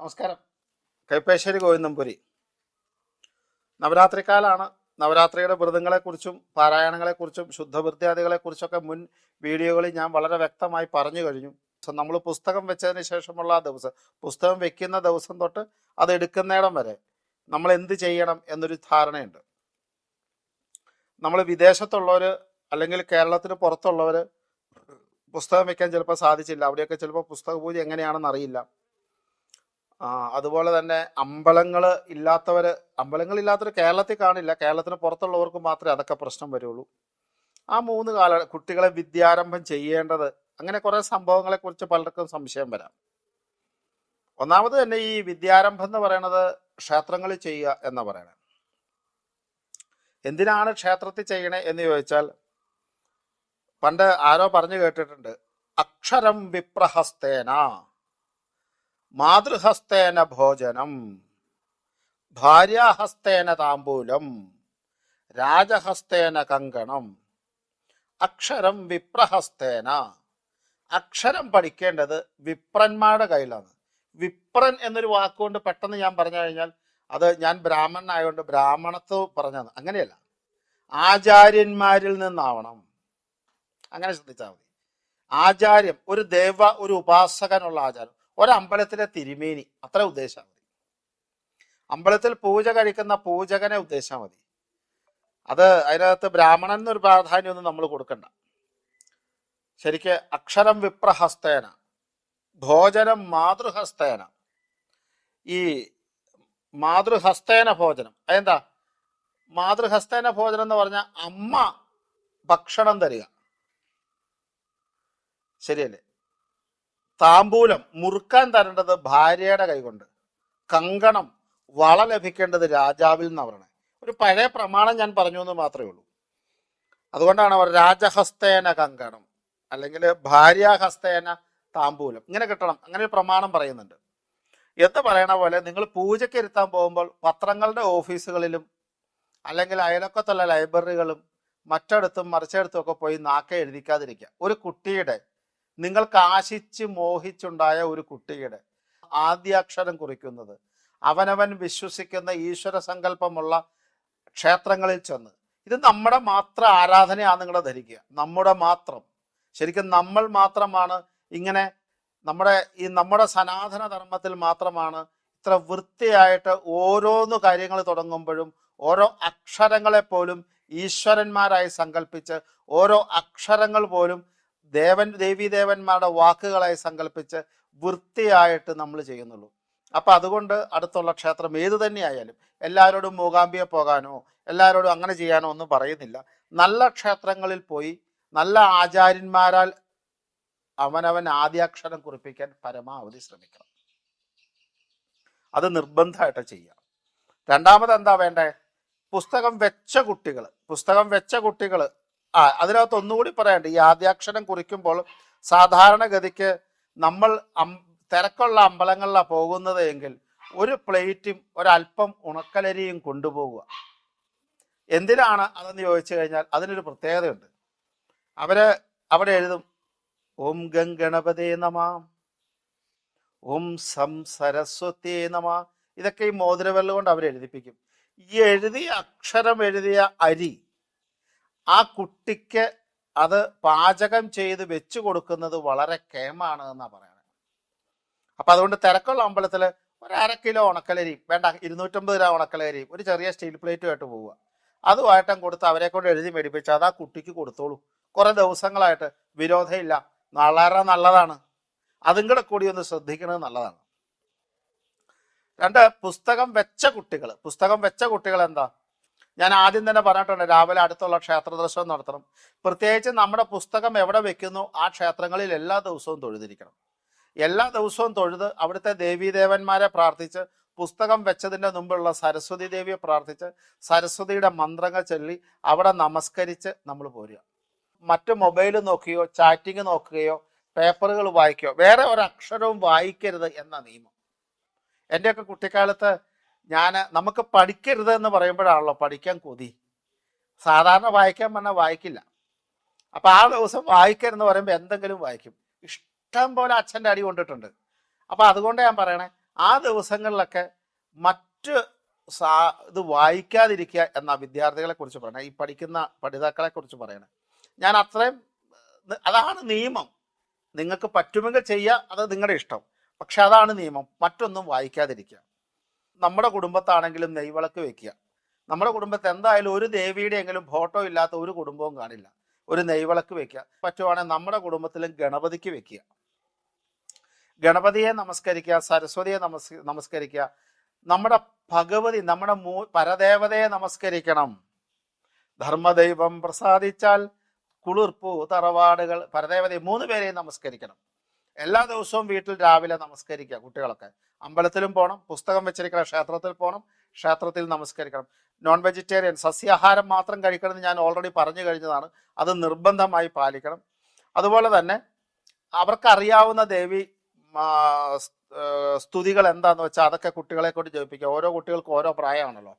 നമസ്കാരം. കൈപ്പേശ്ശേരി ഗോവിന്ദംപുരി. നവരാത്രിക്കാലാണ് നവരാത്രിയുടെ വ്രതങ്ങളെക്കുറിച്ചും പാരായണങ്ങളെക്കുറിച്ചും ശുദ്ധവൃത്യാദികളെക്കുറിച്ചൊക്കെ മുൻ വീഡിയോകളിൽ ഞാൻ വളരെ വ്യക്തമായി പറഞ്ഞു കഴിഞ്ഞു. നമ്മൾ പുസ്തകം വെച്ചതിന് ശേഷമുള്ള ആ ദിവസം പുസ്തകം വെക്കുന്ന ദിവസം തൊട്ട് അത് എടുക്കുന്നിടം വരെ നമ്മൾ എന്ത് ചെയ്യണം എന്നൊരു ധാരണയുണ്ട്. നമ്മൾ വിദേശത്തുള്ളവർ അല്ലെങ്കിൽ കേരളത്തിന് പുറത്തുള്ളവർ പുസ്തകം വെക്കാൻ ചിലപ്പോൾ സാധിച്ചില്ല. അവിടെയൊക്കെ ചിലപ്പോൾ പുസ്തക പൂജ എങ്ങനെയാണെന്ന് അറിയില്ല. അതുപോലെ തന്നെ അമ്പലങ്ങൾ ഇല്ലാത്തവർ അമ്പലങ്ങൾ ഇല്ലാത്തവർ കേരളത്തിൽ കാണില്ല. കേരളത്തിന് പുറത്തുള്ളവർക്ക് മാത്രമേ അതൊക്കെ പ്രശ്നം വരുള്ളൂ. ആ മൂന്ന് കാല കുട്ടികളെ വിദ്യാരംഭം ചെയ്യേണ്ടത് അങ്ങനെ കുറേ സംഭവങ്ങളെ കുറിച്ച് പലർക്കും സംശയം വരാം. ഒന്നാമത് തന്നെ ഈ വിദ്യാരംഭം എന്ന് പറയുന്നത് ക്ഷേത്രങ്ങളിൽ ചെയ്യുക എന്ന് പറയണത് എന്തിനാണ് ക്ഷേത്രത്തിൽ ചെയ്യണേ എന്ന് ചോദിച്ചാൽ പണ്ട് ആരോ പറഞ്ഞു കേട്ടിട്ടുണ്ട് അക്ഷരം വിപ്രഹസ്തേന മാതൃഹസ്തേന ഭോജനം ഭാര്യാഹസ്തേന താമ്പൂലം രാജഹസ്തേന കങ്കണം അക്ഷരം വിപ്രഹസ്തേന. അക്ഷരം പഠിക്കേണ്ടത് വിപ്രന്മാരുടെ കയ്യിലാണ്. വിപ്രൻ എന്നൊരു വാക്കുകൊണ്ട് പെട്ടെന്ന് ഞാൻ പറഞ്ഞു കഴിഞ്ഞാൽ അത് ഞാൻ ബ്രാഹ്മണനായതുകൊണ്ട് ബ്രാഹ്മണത്വ പറഞ്ഞത് അങ്ങനെയല്ല. ആചാര്യന്മാരിൽ നിന്നാവണം. അങ്ങനെ ശ്രദ്ധിച്ചാൽ മതി. ആചാര്യം ഒരു ദേവ ഒരു ഉപാസകനുള്ള ആചാരം. ഒരമ്പലത്തിലെ തിരുമേനി. അത്ര ഉദ്ദേശം മതി. അമ്പലത്തിൽ പൂജ കഴിക്കുന്ന പൂജകനെ ഉദ്ദേശം മതി. അത് അതിനകത്ത് ബ്രാഹ്മണൻ എന്നൊരു പ്രാധാന്യമൊന്നും നമ്മൾ കൊടുക്കണ്ട. ശരിക്ക് അക്ഷരം വിപ്രഹസ്തേന ഭോജനം മാതൃഹസ്തേന. ഈ മാതൃഹസ്തേന ഭോജനം അതെന്താ? മാതൃഹസ്തേന ഭോജനം എന്ന് പറഞ്ഞാൽ അമ്മ ഭക്ഷണം തരിക. ശരിയല്ലേ? താമ്പൂലം മുറുക്കാൻ തരേണ്ടത് ഭാര്യയുടെ കൈകൊണ്ട്. കങ്കണം വള ലഭിക്കേണ്ടത് രാജാവിൽ നിന്ന് പറയണേ ഒരു പഴയ പ്രമാണം ഞാൻ പറഞ്ഞു എന്ന് മാത്രമേ ഉള്ളൂ. അതുകൊണ്ടാണ് അവർ രാജഹസ്തേന കങ്കണം അല്ലെങ്കിൽ ഭാര്യാഹസ്തേന താമ്പൂലം. ഇങ്ങനെ കിട്ടണം. അങ്ങനെ ഒരു പ്രമാണം പറയുന്നുണ്ട്. എന്ന് പറയണ പോലെ നിങ്ങൾ പൂജയ്ക്ക് ഇരുത്താൻ പോകുമ്പോൾ പത്രങ്ങളുടെ ഓഫീസുകളിലും അല്ലെങ്കിൽ അയലക്കത്തുള്ള ലൈബ്രറികളും മറ്റടുത്തും മറിച്ചടുത്തും ഒക്കെ പോയി നാക്കെ എഴുതിക്കാതിരിക്കുക. ഒരു കുട്ടിയുടെ നിങ്ങൾക്ക് ആശിച്ച് മോഹിച്ചുണ്ടായ ഒരു കുട്ടിയുടെ ആദ്യാക്ഷരം കുറിക്കുന്നത്. അവനവൻ വിശ്വസിക്കുന്ന ഈശ്വര സങ്കല്പമുള്ള ക്ഷേത്രങ്ങളിൽ ചെന്ന്. ഇത് നമ്മുടെ മാത്രം ആരാധനയാണ് നിങ്ങളെ ധരിക്കുക. നമ്മുടെ മാത്രം. ശരിക്കും നമ്മൾ മാത്രമാണ് ഇങ്ങനെ നമ്മുടെ ഈ നമ്മുടെ സനാതന ധർമ്മത്തിൽ മാത്രമാണ് ഇത്ര വൃത്തിയായിട്ട് ഓരോന്ന് കാര്യങ്ങൾ തുടങ്ങുമ്പോഴും ഓരോ അക്ഷരങ്ങളെ പോലും ഈശ്വരന്മാരായി സങ്കല്പിച്ച് ഓരോ അക്ഷരങ്ങൾ പോലും ദേവൻ ദേവീദേവന്മാരുടെ വാക്കുകളായി സങ്കല്പിച്ച് വൃത്തിയായിട്ട് നമ്മൾ ചെയ്യുന്നുള്ളൂ. അപ്പൊ അതുകൊണ്ട് അടുത്തുള്ള ക്ഷേത്രം ഏത് തന്നെയായാലും എല്ലാവരോടും മൂകാംബിയെ പോകാനോ എല്ലാവരോടും അങ്ങനെ ചെയ്യാനോ ഒന്നും പറയുന്നില്ല. നല്ല ക്ഷേത്രങ്ങളിൽ പോയി നല്ല ആചാര്യന്മാരാൽ അവനവൻ ആദ്യാക്ഷരം കുറിപ്പിക്കാൻ പരമാവധി ശ്രമിക്കണം. അത് നിർബന്ധമായിട്ട് ചെയ്യാം. രണ്ടാമത് എന്താ വേണ്ടേ? പുസ്തകം വെച്ച കുട്ടികൾ പുസ്തകം വെച്ച കുട്ടികൾ ആ അതിനകത്ത് ഒന്നുകൂടി പറയാണ്ട് ഈ ആദ്യാക്ഷരം കുറിക്കുമ്പോൾ സാധാരണഗതിക്ക് നമ്മൾ തിരക്കുള്ള അമ്പലങ്ങളിലാണ് പോകുന്നത് എങ്കിൽ ഒരു പ്ലേറ്റും ഒരല്പം ഉണക്കലരിയും കൊണ്ടുപോകുക എന്തിനാണ് അതെന്ന് ചോദിച്ചു കഴിഞ്ഞാൽ അതിനൊരു പ്രത്യേകതയുണ്ട്. അവർ അവിടെ എഴുതും ഓം ഗംഗണപതേ നമാം ഓം സം സരസ്വതേ നമ. ഇതൊക്കെ ഈ മോതിരവെള്ളം കൊണ്ട് അവർ ഈ എഴുതിയ അക്ഷരം എഴുതിയ അരി ആ കുട്ടിക്ക് അത് പാചകം ചെയ്ത് വെച്ചു കൊടുക്കുന്നത് വളരെ കേമാണ് എന്നാ പറയണത് അപ്പൊ അതുകൊണ്ട് തിരക്കുള്ള അമ്പലത്തിൽ ഒരു അര കിലോ ഉണക്കലരി വേണ്ട ഇരുന്നൂറ്റമ്പത് ഗ്രാം ഉണക്കലരി ഒരു ചെറിയ സ്റ്റീൽ പ്ലേറ്റുമായിട്ട് പോവുക. അതുമായിട്ടും കൊടുത്ത് അവരെ കൊണ്ട് എഴുതി മേടിപ്പിച്ച് അത് ആ കുട്ടിക്ക് കൊടുത്തോളൂ. കുറെ ദിവസങ്ങളായിട്ട് വിരോധമില്ല. വളരെ നല്ലതാണ്. അതും കൂടെ കൂടി ഒന്ന് ശ്രദ്ധിക്കുന്നത് നല്ലതാണ്. രണ്ട് പുസ്തകം വെച്ച കുട്ടികൾ പുസ്തകം വെച്ച കുട്ടികൾ എന്താ ഞാൻ ആദ്യം തന്നെ പറഞ്ഞിട്ടുണ്ട് രാവിലെ അടുത്തുള്ള ക്ഷേത്ര ദർശനം നടത്തണം. പ്രത്യേകിച്ച് നമ്മുടെ പുസ്തകം എവിടെ വെക്കുന്നു ആ ക്ഷേത്രങ്ങളിൽ എല്ലാ ദിവസവും തൊഴുതിരിക്കണം. എല്ലാ ദിവസവും തൊഴുത് അവിടുത്തെ ദേവീദേവന്മാരെ പ്രാർത്ഥിച്ച് പുസ്തകം വെച്ചതിന്റെ മുമ്പുള്ള സരസ്വതി ദേവിയെ പ്രാർത്ഥിച്ച് സരസ്വതിയുടെ മന്ത്രങ്ങൾ ചൊല്ലി അവിടെ നമസ്കരിച്ച് നമ്മൾ പോരുക. മറ്റു മൊബൈൽ നോക്കുകയോ ചാറ്റിംഗ് നോക്കുകയോ പേപ്പറുകൾ വായിക്കുകയോ വേറെ ഒരക്ഷരവും വായിക്കരുത് എന്ന നിയമം. എന്റെയൊക്കെ കുട്ടിക്കാലത്ത് ഞാൻ നമുക്ക് പഠിക്കരുത് എന്ന് പറയുമ്പോഴാണല്ലോ പഠിക്കാൻ കൊതി. സാധാരണ വായിക്കാൻ പറഞ്ഞാൽ വായിക്കില്ല. അപ്പൊ ആ ദിവസം വായിക്കരുതെന്ന് പറയുമ്പോൾ എന്തെങ്കിലും വായിക്കും. ഇഷ്ടം പോലെ അച്ഛന്റെ അടി കൊണ്ടിട്ടുണ്ട്. അപ്പൊ അതുകൊണ്ട് ഞാൻ പറയണേ ആ ദിവസങ്ങളിലൊക്കെ മറ്റ് സാ ഇത് വായിക്കാതിരിക്കുക എന്ന വിദ്യാർത്ഥികളെ കുറിച്ച് പറയണേ ഈ പഠിക്കുന്ന പഠിതാക്കളെ കുറിച്ച് പറയണേ. ഞാൻ അത്രയും അതാണ് നിയമം. നിങ്ങൾക്ക് പറ്റുമെങ്കിൽ ചെയ്യുക അത് നിങ്ങളുടെ ഇഷ്ടം. പക്ഷെ അതാണ് നിയമം. മറ്റൊന്നും വായിക്കാതിരിക്കുക. നമ്മുടെ കുടുംബത്താണെങ്കിലും നെയ്വിളക്ക് വെക്കുക. നമ്മുടെ കുടുംബത്ത് എന്തായാലും ഒരു ദേവിയുടെ എങ്കിലും ഫോട്ടോ ഇല്ലാത്ത ഒരു കുടുംബവും കാണില്ല. ഒരു നെയ്വിളക്ക് വെക്കുക. പറ്റുവാണെങ്കിൽ നമ്മുടെ കുടുംബത്തിലും ഗണപതിക്ക് വെക്കുക. ഗണപതിയെ നമസ്കരിക്കുക സരസ്വതിയെ നമസ് നമസ്കരിക്കുക. നമ്മുടെ ഭഗവതി നമ്മുടെ മൂ പരദേവതയെ നമസ്കരിക്കണം. ധർമ്മദൈവം പ്രസാദിച്ചാൽ കുളിർപ്പു തറവാടുകൾ പരദേവതയെ മൂന്ന് പേരെയും നമസ്കരിക്കണം. എല്ലാ ദിവസവും വീട്ടിൽ രാവിലെ നമസ്കരിക്കുക കുട്ടികളൊക്കെ. അമ്പലത്തിലും പോകണം പുസ്തകം വെച്ചിരിക്കണം ക്ഷേത്രത്തിൽ പോകണം ക്ഷേത്രത്തിൽ നമസ്കരിക്കണം. നോൺ വെജിറ്റേറിയൻ സസ്യാഹാരം മാത്രം കഴിക്കണമെന്ന് ഞാൻ ഓൾറെഡി പറഞ്ഞു കഴിഞ്ഞതാണ്. അത് നിർബന്ധമായി പാലിക്കണം. അതുപോലെ തന്നെ അവർക്കറിയാവുന്ന ദേവി സ്തുതികൾ എന്താന്ന് വെച്ചാൽ അതൊക്കെ കുട്ടികളെ കൊണ്ട് ജപിക്കുക ഓരോ കുട്ടികൾക്കും ഓരോ പ്രായമാണല്ലോ.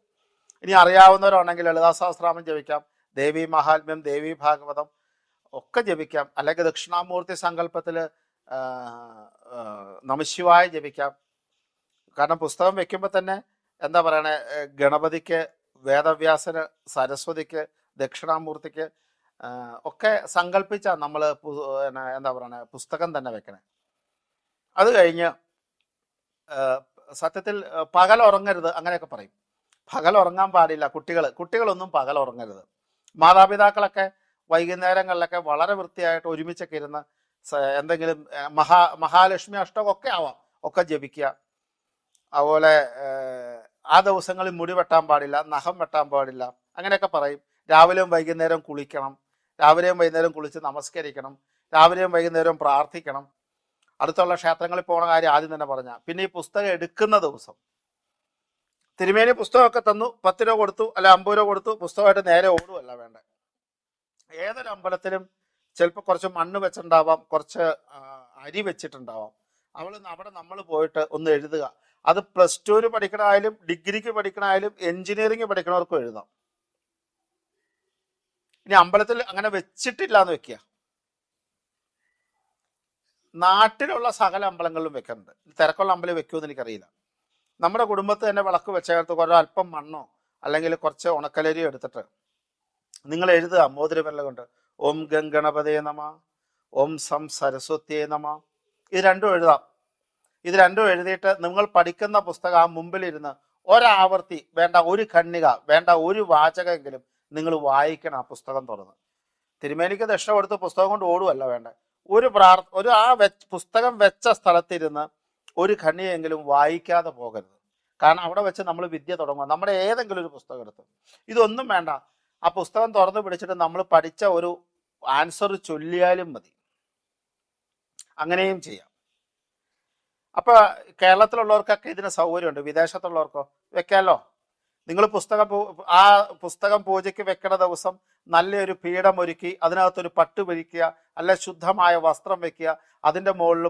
ഇനി അറിയാവുന്നവരാണെങ്കിൽ ലളിതാ സഹസ്രാമം ജപിക്കാം ദേവി മഹാത്മ്യം ദേവി ഭാഗവതം ഒക്കെ ജപിക്കാം. അല്ലെങ്കിൽ ദക്ഷിണാമൂർത്തി സങ്കല്പത്തിൽ നമശിവായ ജപിക്കാം. കാരണം പുസ്തകം വെക്കുമ്പോൾ തന്നെ എന്താ പറയണേ ഗണപതിക്ക് വേദവ്യാസന് സരസ്വതിക്ക് ദക്ഷിണാമൂർത്തിക്ക് ഒക്കെ സങ്കല്പിച്ച നമ്മൾ എന്താ പറയണേ പുസ്തകം തന്നെ വെക്കണേ. അത് കഴിഞ്ഞ് സത്യത്തിൽ പകൽ ഉറങ്ങരുത് അങ്ങനെയൊക്കെ പറയും. പകൽ ഉറങ്ങാൻ പാടില്ല കുട്ടികൾ കുട്ടികളൊന്നും പകൽ ഉറങ്ങരുത് മാതാപിതാക്കളൊക്കെ വൈകുന്നേരങ്ങളിലൊക്കെ വളരെ വൃത്തിയായിട്ട് ഒരുമിച്ചൊക്കെ ഇരുന്ന് എന്തെങ്കിലും മഹാ മഹാലക്ഷ്മി അഷ്ടമൊക്കെ ആവാം ഒക്കെ ജപിക്കുക. അതുപോലെ ആ ദിവസങ്ങളിൽ മുടി വെട്ടാൻ പാടില്ല നഖം വെട്ടാൻ പാടില്ല അങ്ങനെയൊക്കെ പറയും. രാവിലെയും വൈകുന്നേരം കുളിക്കണം. രാവിലെയും വൈകുന്നേരം കുളിച്ച് നമസ്കരിക്കണം. രാവിലെയും വൈകുന്നേരം പ്രാർത്ഥിക്കണം. അടുത്തുള്ള ക്ഷേത്രങ്ങളിൽ പോണ കാര്യം ആദ്യം തന്നെ പറഞ്ഞ പിന്നെ ഈ പുസ്തകം എടുക്കുന്ന ദിവസം. തിരുമേനി പുസ്തകമൊക്കെ തന്നു പത്ത് രൂപ കൊടുത്തു അല്ല അമ്പത് രൂപ കൊടുത്തു പുസ്തകമായിട്ട് നേരെ ഓടുമല്ല വേണ്ട. ഏതൊരു അമ്പലത്തിലും ചിലപ്പോൾ കുറച്ച് മണ്ണ് വെച്ചിട്ടുണ്ടാവാം കുറച്ച് അരി വെച്ചിട്ടുണ്ടാവാം. അവൾ അവിടെ നമ്മൾ പോയിട്ട് ഒന്ന് എഴുതുക. അത് പ്ലസ് ടുവിന് പഠിക്കണമായാലും ഡിഗ്രിക്ക് പഠിക്കണമായാലും എഞ്ചിനീയറിംഗ് പഠിക്കണവർക്കും എഴുതാം. ഇനി അമ്പലത്തിൽ അങ്ങനെ വെച്ചിട്ടില്ല എന്ന് വെക്കുക. നാട്ടിലുള്ള സകല അമ്പലങ്ങളിലും വെക്കുന്നുണ്ട് തിരക്കുള്ള അമ്പലം വെക്കുമെന്ന് എനിക്കറിയില്ല. നമ്മുടെ കുടുംബത്തിൽ തന്നെ വിളക്ക് വെച്ചകത്ത് കുറേ അല്പം മണ്ണോ അല്ലെങ്കിൽ കുറച്ച് ഉണക്കലരിയോ എടുത്തിട്ട് നിങ്ങൾ എഴുതുക മോതിരമെല്ലാം കൊണ്ട്. ഓം ഗംഗണപതേ നമ ഓം സം സരസ്വത്യേ നമ. ഇത് രണ്ടും എഴുതാം. ഇത് രണ്ടും എഴുതിയിട്ട് നിങ്ങൾ പഠിക്കുന്ന പുസ്തകം ആ മുമ്പിലിരുന്ന് ഒരാവർത്തി വേണ്ട ഒരു ഖണ്ണിക വേണ്ട ഒരു വാചകമെങ്കിലും നിങ്ങൾ വായിക്കണം ആ പുസ്തകം തുറന്ന്. തിരുമേനിക്ക് ദക്ഷിണ കൊടുത്ത് പുസ്തകം കൊണ്ട് ഓടുവല്ല വേണ്ട? ഒരു പ്രാർ ഒരു ആ പുസ്തകം വെച്ച സ്ഥലത്തിരുന്ന് ഒരു ഖണ്ണിയെങ്കിലും വായിക്കാതെ പോകരുത്. കാരണം അവിടെ വെച്ച് നമ്മൾ വിദ്യ തുടങ്ങുക. നമ്മുടെ ഏതെങ്കിലും ഒരു പുസ്തകം എടുത്ത്. ഇതൊന്നും വേണ്ട. ആ പുസ്തകം തുറന്നു പിടിച്ചിട്ട് നമ്മൾ പഠിച്ച ഒരു ആൻസർ ചൊല്ലിയാലും മതി. അങ്ങനെയും ചെയ്യാം. അപ്പൊ കേരളത്തിലുള്ളവർക്കൊക്കെ ഇതിന് സൗകര്യമുണ്ട്. വിദേശത്തുള്ളവർക്കോ? വെക്കാലോ? നിങ്ങൾ പുസ്തകം ആ പുസ്തകം പൂജയ്ക്ക് വെക്കണ ദിവസം നല്ലൊരു പീഠം ഒരുക്കി അതിനകത്തൊരു പട്ട് വിരിക്കുക അല്ല ശുദ്ധമായ വസ്ത്രം വെക്കുക അതിന്റെ മുകളിൽ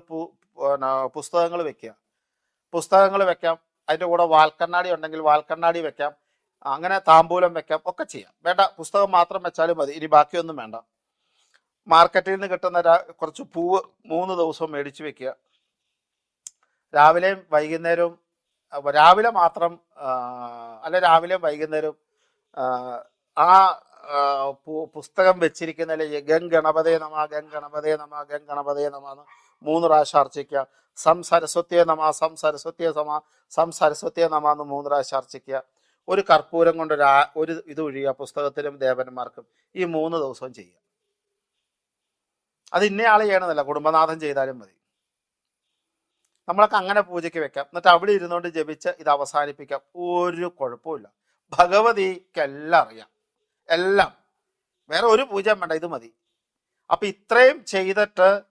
പുസ്തകങ്ങൾ വെക്കുക. പുസ്തകങ്ങൾ വെക്കാം. അതിന്റെ കൂടെ വാൽക്കണ്ണാടി ഉണ്ടെങ്കിൽ വാൽക്കണ്ണാടി വെക്കാം. അങ്ങനെ താമ്പൂലം വെക്കാം. ഒക്കെ ചെയ്യാം. വേണ്ട. പുസ്തകം മാത്രം വെച്ചാലും മതി. ഇനി ബാക്കിയൊന്നും വേണ്ട. മാർക്കറ്റിൽ നിന്ന് കിട്ടുന്ന കുറച്ച് പൂവ് മൂന്ന് ദിവസവും മേടിച്ച് വെക്കുക. രാവിലെയും വൈകുന്നേരവും രാവിലെ മാത്രം അല്ല രാവിലെയും വൈകുന്നേരവും ആ, പുസ്തകം വെച്ചിരിക്കുന്നതിൽ ഗം ഗണപതേ നമ ഗം ഗണപതേ നമ ഗം ഗണപതേ നമ മൂന്ന് പ്രാവശ്യം അർച്ചിക്കുക. സം സരസ്വത്യേ നമ സം സരസ്വത്യ സമ സം സരസ്വത്യ നമ എന്ന് മൂന്ന് പ്രാവശ്യം അർച്ചിക്കുക. ഒരു കർപ്പൂരം കൊണ്ട് ഒരു ഒരു ഇത് ഒഴിയുക പുസ്തകത്തിലും ദേവന്മാർക്കും. ഈ മൂന്ന് ദിവസവും ചെയ്യുക. അത് ഇന്നയാൾ ചെയ്യണമെന്നല്ല കുടുംബനാഥൻ ചെയ്താലും മതി. നമ്മളൊക്കെ അങ്ങനെ പൂജയ്ക്ക് വെക്കാം. എന്നിട്ട് അവിടെ ഇരുന്നുകൊണ്ട് ജപിച്ച് ഇത് അവസാനിപ്പിക്കാം. ഒരു കുഴപ്പമില്ല ഭഗവതിക്കെല്ലാം അറിയാം. എല്ലാം. വേറെ ഒരു പൂജ വേണ്ട ഇത് മതി. അപ്പൊ ഇത്രയും ചെയ്തിട്ട്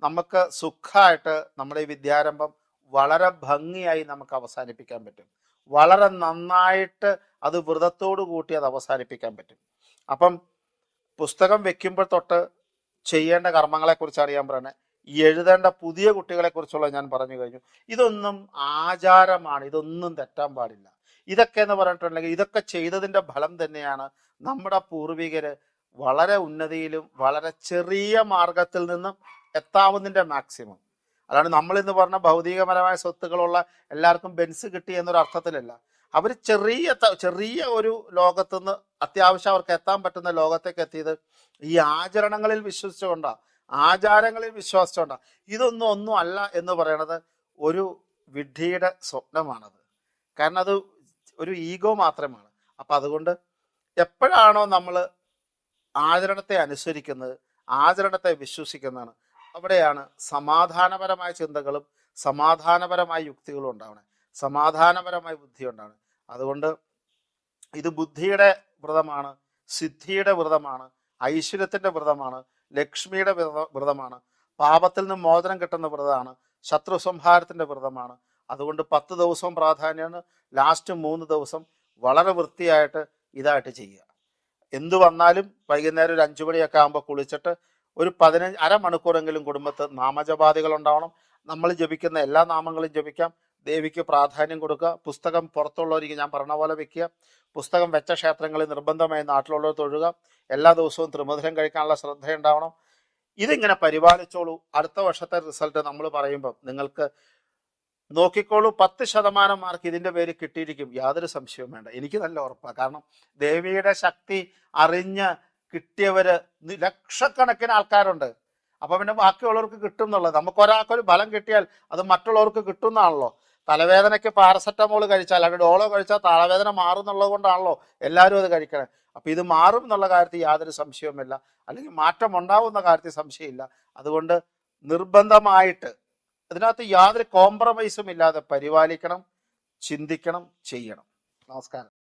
നമുക്ക് സുഖമായിട്ട് നമ്മുടെ ഈ വിദ്യാരംഭം വളരെ ഭംഗിയായി നമുക്ക് അവസാനിപ്പിക്കാൻ പറ്റും. വളരെ നന്നായിട്ട് അത് വ്രതത്തോടു കൂട്ടി അത് അവസാനിപ്പിക്കാൻ പറ്റും. അപ്പം പുസ്തകം വെക്കുമ്പോൾ തൊട്ട് ചെയ്യേണ്ട കർമ്മങ്ങളെ കുറിച്ച് അറിയാൻ പറയണേ എഴുതേണ്ട പുതിയ കുട്ടികളെ കുറിച്ചുള്ള ഞാൻ പറഞ്ഞു കഴിഞ്ഞു. ഇതൊന്നും ആചാരമാണ് ഇതൊന്നും തെറ്റാൻ പാടില്ല. ഇതൊക്കെ എന്ന് പറഞ്ഞിട്ടുണ്ടെങ്കിൽ ഇതൊക്കെ ചെയ്തതിന്റെ ഫലം തന്നെയാണ് നമ്മുടെ പൂർവികര് വളരെ ഉന്നതിയിലും വളരെ ചെറിയ മാർഗത്തിൽ നിന്നും എത്താവുന്നതിന്റെ മാക്സിമം. അതാണ് നമ്മൾ ഇന്ന് പറഞ്ഞ ഭൗതികപരമായ സ്വത്തുക്കളുള്ള എല്ലാവർക്കും ബെൻസ് കിട്ടി എന്നൊരു അർത്ഥത്തിലല്ല അവർ ചെറിയ ചെറിയ ഒരു ലോകത്തുനിന്ന് അത്യാവശ്യം അവർക്ക് എത്താൻ പറ്റുന്ന ലോകത്തേക്ക് എത്തിയത് ഈ ആചരണങ്ങളിൽ വിശ്വസിച്ചുകൊണ്ടാ ആചാരങ്ങളിൽ വിശ്വസിച്ചുകൊണ്ടാ. ഇതൊന്നും ഒന്നും അല്ല എന്ന് പറയണത് ഒരു വിഡ്ഢിയുടെ സ്വപ്നമാണത്. കാരണം അത് ഒരു ഈഗോ മാത്രമാണ്. അപ്പൊ അതുകൊണ്ട് എപ്പോഴാണോ നമ്മൾ ആചരണത്തെ അനുസരിക്കുന്നത് ആചരണത്തെ വിശ്വസിക്കുന്നതാണ് അവിടെയാണ് സമാധാനപരമായ ചിന്തകളും സമാധാനപരമായ യുക്തികളും ഉണ്ടാവണേ. സമാധാനപരമായ ബുദ്ധി ഉണ്ടാവണേ. അതുകൊണ്ട് ഇത് ബുദ്ധിയുടെ വ്രതമാണ് സിദ്ധിയുടെ വ്രതമാണ് ഐശ്വര്യത്തിന്റെ വ്രതമാണ് ലക്ഷ്മിയുടെ വ്രത- വ്രതമാണ് പാപത്തിൽ നിന്ന് മോചനം കിട്ടുന്ന വ്രതമാണ് ശത്രു സംഹാരത്തിന്റെ വ്രതമാണ്. അതുകൊണ്ട് പത്ത് ദിവസവും പ്രാധാന്യമാണ് ലാസ്റ്റ് മൂന്ന് ദിവസം വളരെ വൃത്തിയായിട്ട് ഇതായിട്ട് ചെയ്യുക. എന്തു വന്നാലും വൈകുന്നേരം ഒരു അഞ്ചു മണിയൊക്കെ ആകുമ്പോൾ കുളിച്ചിട്ട് ഒരു പതിനഞ്ച് അരമണിക്കൂറെങ്കിലും കുടുംബത്ത് നാമജപാദികൾ ഉണ്ടാവണം. നമ്മൾ ജപിക്കുന്ന എല്ലാ നാമങ്ങളും ജപിക്കാം. ദേവിക്ക് പ്രാധാന്യം കൊടുക്കുക. പുസ്തകം പുറത്തുള്ളവർക്ക് ഞാൻ പറഞ്ഞ പോലെ വെക്കുക. പുസ്തകം വെച്ച ക്ഷേത്രങ്ങളിൽ നിർബന്ധമായി നാട്ടിലുള്ളവർ തൊഴുക. എല്ലാ ദിവസവും ത്രിമധുരം കഴിക്കാനുള്ള ശ്രദ്ധയുണ്ടാവണം. ഇതിങ്ങനെ പരിപാലിച്ചോളൂ. അടുത്ത വർഷത്തെ റിസൾട്ട് നമ്മൾ പറയുമ്പോൾ നിങ്ങൾക്ക് നോക്കിക്കോളൂ. പത്ത് ശതമാനം മാർക്ക് ഇതിന്റെ പേര് കിട്ടിയിരിക്കും. യാതൊരു സംശയവും വേണ്ട. എനിക്ക് നല്ല ഉറപ്പാണ് കാരണം ദേവിയുടെ ശക്തി അറിഞ്ഞ് കിട്ടിയവര് ലക്ഷക്കണക്കിന് ആൾക്കാരുണ്ട്. അപ്പൊ പിന്നെ ബാക്കിയുള്ളവർക്ക് കിട്ടും എന്നുള്ളത്. നമുക്ക് ഒരാൾക്കൊരു ബലം കിട്ടിയാൽ അത് മറ്റുള്ളവർക്ക് കിട്ടുന്നതാണല്ലോ തലവേദനയ്ക്ക് പാരസെറ്റമോൾ കഴിച്ചാൽ അല്ലെങ്കിൽ ഡോളോ കഴിച്ചാൽ തലവേദന മാറും എന്നുള്ളത് കൊണ്ടാണല്ലോ എല്ലാവരും അത് കഴിക്കണേ. അപ്പം ഇത് മാറും എന്നുള്ള കാര്യത്തിൽ യാതൊരു സംശയവുമില്ല. അല്ലെങ്കിൽ മാറ്റം ഉണ്ടാവുന്ന കാര്യത്തിൽ സംശയമില്ല. അതുകൊണ്ട് നിർബന്ധമായിട്ട് അതിനകത്ത് യാതൊരു കോംപ്രമൈസും ഇല്ലാതെ പരിപാലിക്കണം ചിന്തിക്കണം ചെയ്യണം. നമസ്കാരം.